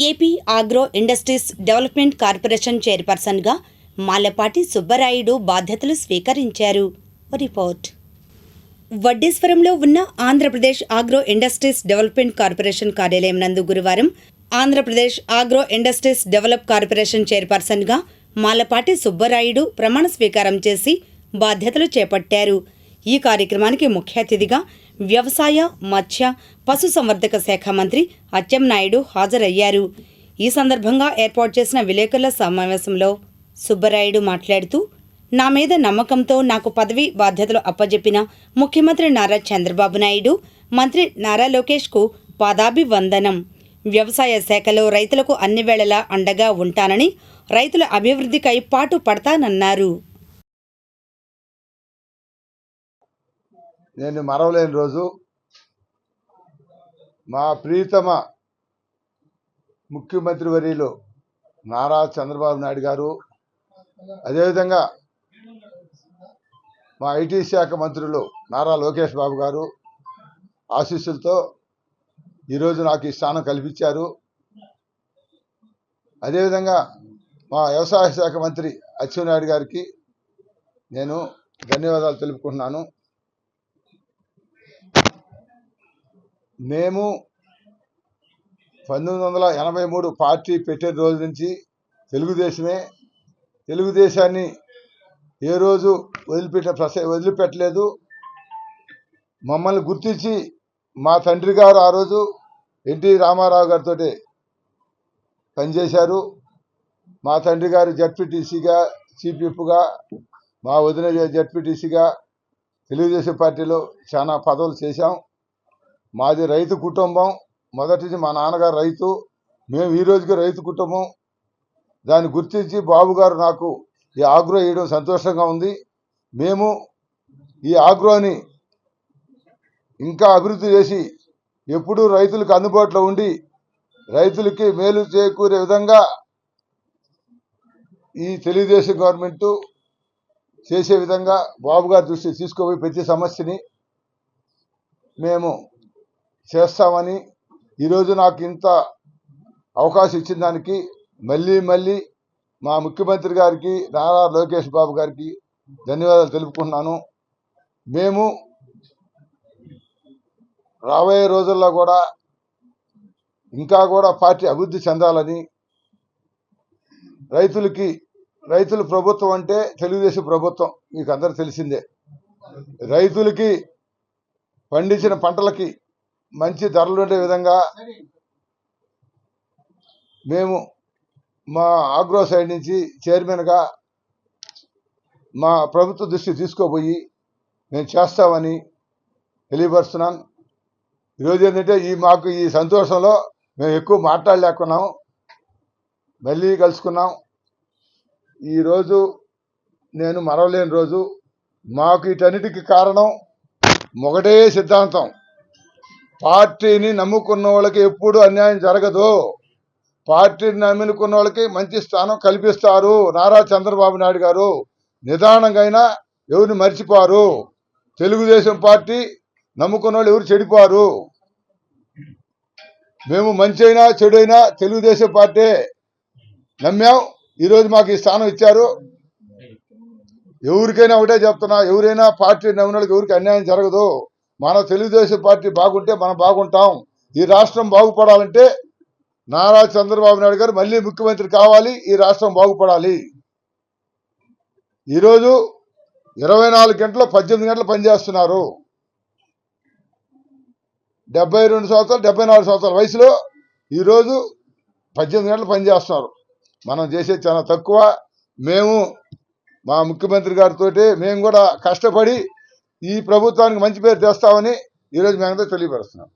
AP agro industries development corporation చైర్పర్సన్గా మాలపాటి సుబ్బరాయుడు బాధ్యతలు స్వీకరించారు. రిపోర్ట్. వడ్డేశ్వరంలో ఉన్న Andhra Pradesh agro industries development corporation కార్యాలయం నందు గురువారం Andhra Pradesh agro industries develop corporation చైర్పర్సన్గా మాలపాటి సుబ్బరాయుడు ప్రమాణ స్వీకారం చేసి బాధ్యతలు చేపట్టారు. ఈ కార్యక్రమానికి ముఖ్య అతిథిగా వ్యవసాయ మత్స్య పశుసంవర్ధక శాఖ మంత్రి అచ్చెన్నాయుడు హాజరయ్యారు. ఈ సందర్భంగా ఏర్పాటు చేసిన విలేకరుల సమావేశంలో సుబ్బరాయుడు మాట్లాడుతూ నా మీద నమ్మకంతో నాకు పదవి బాధ్యతలు అప్పజెప్పిన ముఖ్యమంత్రి నారా చంద్రబాబు నాయుడు మంత్రి నారా లోకేష్కు పాదాభివందనం. వ్యవసాయ శాఖలో రైతులకు అన్ని వేళలా అండగా ఉంటానని రైతుల అభివృద్ధికై పాటు పడతానన్నారు. నేను మరవలేని రోజు మా ప్రీతమ ముఖ్యమంత్రి వర్యులు నారా చంద్రబాబు నాయుడు గారు అదేవిధంగా మా ఐటీ శాఖ మంత్రులు నారా లోకేష్ బాబు గారు ఆశీస్సులతో ఈరోజు నాకు ఈ స్థానం కల్పించారు. అదేవిధంగా మా వ్యవసాయ శాఖ మంత్రి అచ్చెన్నాయుడు గారికి నేను ధన్యవాదాలు తెలుపుకుంటున్నాను. మేము పంతొమ్మిది వందల ఎనభై మూడు పార్టీ పెట్టిన రోజు నుంచి తెలుగుదేశమే. తెలుగుదేశాన్ని ఏ రోజు వదిలిపెట్ట ప్రస వదిలిపెట్టలేదు. మమ్మల్ని గుర్తించి మా తండ్రి గారు ఆ రోజు ఎన్టీ రామారావు గారితో పనిచేశారు. మా తండ్రి గారు జడ్పీటీసీగా చీఫ్గా మా వదిన జడ్పీటీసీగా తెలుగుదేశం పార్టీలో చాలా పదవులు చేశాం. మాది రైతు కుటుంబం. మొదటిది మా నాన్నగారు రైతు. మేము ఈ రోజుకి రైతు కుటుంబం. దాన్ని గుర్తించి బాబు గారు నాకు ఈ ఆగ్రో వేయడం సంతోషంగా ఉంది. మేము ఈ ఆగ్రోని ఇంకా అభివృద్ధి చేసి ఎప్పుడూ రైతులకు అందుబాటులో ఉండి రైతులకి మేలు చేకూరే విధంగా ఈ తెలుగుదేశం గవర్నమెంట్ చేసే విధంగా బాబు గారి దృష్టి తీసుకోపోయి ప్రతి సమస్యని మేము చేస్తామని ఈరోజు నాకు ఇంత అవకాశం ఇచ్చిన దానికి మళ్ళీ మళ్ళీ మా ముఖ్యమంత్రి గారికి నారా లోకేష్ బాబు గారికి ధన్యవాదాలు తెలుపుకుంటున్నాను. మేము రాబోయే రోజుల్లో కూడా ఇంకా కూడా పార్టీ అభివృద్ధి చెందాలని రైతులకి రైతుల ప్రభుత్వం అంటే తెలుగుదేశం ప్రభుత్వం మీకు అందరు తెలిసిందే. రైతులకి పండించిన పంటలకి మంచి ధరలు ఉండే విధంగా మేము మా ఆగ్రో సైడ్ నుంచి చైర్మన్గా మా ప్రభుత్వ దృష్టి తీసుకోపోయి మేము చేస్తామని తెలియపరుస్తున్నాను ఈరోజు ఏంటంటే ఈ మాకు ఈ సంతోషంలో మేము ఎక్కువ మాట్లాడలేకున్నాం. మళ్ళీ కలుసుకున్నాం. ఈరోజు నేను మరవలేని రోజు. మాకు వీటన్నిటికీ కారణం ఒకటే సిద్ధాంతం. పార్టీని నమ్ముకున్న వాళ్ళకి ఎప్పుడు అన్యాయం జరగదు. పార్టీని నమ్ముకున్న వాళ్ళకి మంచి స్థానం కల్పిస్తారు. నారా చంద్రబాబు నాయుడు గారు. నిదానంగా అయినా ఎవరిని మర్చిపోరు. తెలుగుదేశం పార్టీ నమ్ముకున్న వాళ్ళు ఎవరు చెడిపోరు. మేము మంచి అయినా చెడు అయినా తెలుగుదేశం పార్టీ నమ్మాం. ఈరోజు మాకు ఈ స్థానం ఇచ్చారు. ఎవరికైనా ఒకటే చెప్తున్నా ఎవరైనా పార్టీ నమ్మిన వాళ్ళకి ఎవరికి అన్యాయం జరగదు. మన తెలుగుదేశం పార్టీ బాగుంటే మనం బాగుంటాం. ఈ రాష్ట్రం బాగుపడాలంటే నారా చంద్రబాబు నాయుడు గారు మళ్ళీ ముఖ్యమంత్రి కావాలి ఈ రాష్ట్రం బాగుపడాలి. ఈరోజు ఇరవై నాలుగు గంటలు పద్దెనిమిది గంటలు పనిచేస్తున్నారు. డెబ్బై రెండు సంవత్సరాలు డెబ్బై నాలుగు సంవత్సరాల వయసులో ఈరోజు పద్దెనిమిది గంటలు పనిచేస్తున్నారు. మనం చేసేది చాలా తక్కువ. మేము మా ముఖ్యమంత్రి గారితో మేము కూడా కష్టపడి ఈ ప్రభుత్వానికి మంచి పేరు తెస్తామని ఈరోజు మేమంతా తెలియపరుస్తున్నాం.